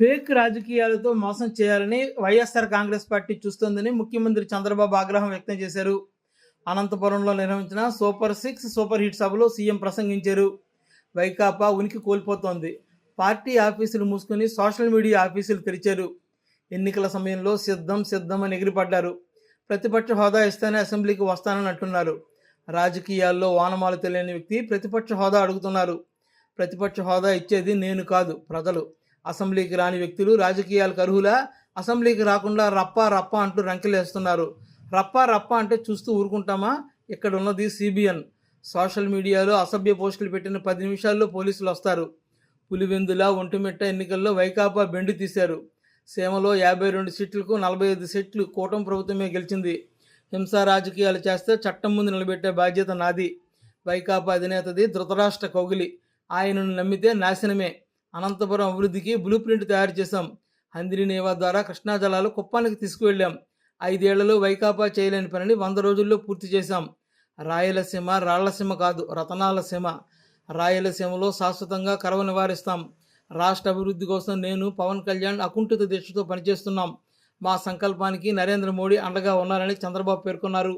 Fake రాజకీయాలతో మోసం చేయాలని వైఎస్ఆర్ కాంగ్రెస్ పార్టీ చూస్తోందని ముఖ్యమంత్రి చంద్రబాబు ఆగ్రహం వ్యక్తం చేశారు. అనంతపురంలో నిర్వహించిన సూపర్ సిక్స్ సూపర్ హిట్ సభలో సీఎం ప్రసంగించారు. వైకాపా ఉనికి కోల్పోతోంది. పార్టీ ఆఫీసులు మూసుకొని సోషల్ మీడియా ఆఫీసులు తెరిచారు. ఎన్నికల సమయంలో సిద్ధం సిద్ధం అని ఎగిరిపడ్డారు. ప్రతిపక్ష హోదా ఇస్తేనే అసెంబ్లీకి వస్తానని అంటున్నారు. రాజకీయాల్లో వానమాలు తెలియని వ్యక్తి ప్రతిపక్ష హోదా అడుగుతున్నారు. ప్రతిపక్ష హోదా ఇచ్చేది నేను కాదు ప్రజలు. అసెంబ్లీకి రాని వ్యక్తులు రాజకీయాలకు అర్హులా? అసెంబ్లీకి రాకుండా రప్ప రప్ప అంటూ రంకెలేస్తున్నారు. రప్ప రప్ప అంటే చూస్తూ ఊరుకుంటామా? ఇక్కడ ఉన్నది సిబిఎన్. సోషల్ మీడియాలో అసభ్య పోస్టులు పెట్టిన పది నిమిషాల్లో పోలీసులు వస్తారు. పులివెందుల ఒంటిమిట్ట ఎన్నికల్లో వైకాపా బెండు తీశారు. సీమలో యాభై రెండు సీట్లకు నలభై ఐదు సీట్లు కూటమి ప్రభుత్వమే గెలిచింది. హింసా రాజకీయాలు చేస్తే చట్టం ముందు నిలబెట్టే బాధ్యత నాది. వైకాపా అధినేతది ధృతరాష్ట్ర కౌగిలి. ఆయనను నమ్మితే నాశనమే. అనంతపురం అభివృద్ధికి బ్లూ ప్రింట్ తయారు చేశాం. హందిరి నేవా ద్వారా కృష్ణా జలాలు కుప్పానికి తీసుకువెళ్ళాం. ఐదేళ్ళలో వైకాపా చేయలేని పనిని వంద రోజుల్లో పూర్తి చేశాం. రాయలసీమ రాళ్ళసీమ కాదు రతనాల సీమ. రాయలసీమలో శాశ్వతంగా కరవ నివారిస్తాం. రాష్ట్ర అభివృద్ధి కోసం నేను పవన్ కళ్యాణ్ అకుంఠిత దీక్షతో పనిచేస్తున్నాం. మా సంకల్పానికి నరేంద్ర మోడీ అండగా ఉన్నారని చంద్రబాబు పేర్కొన్నారు.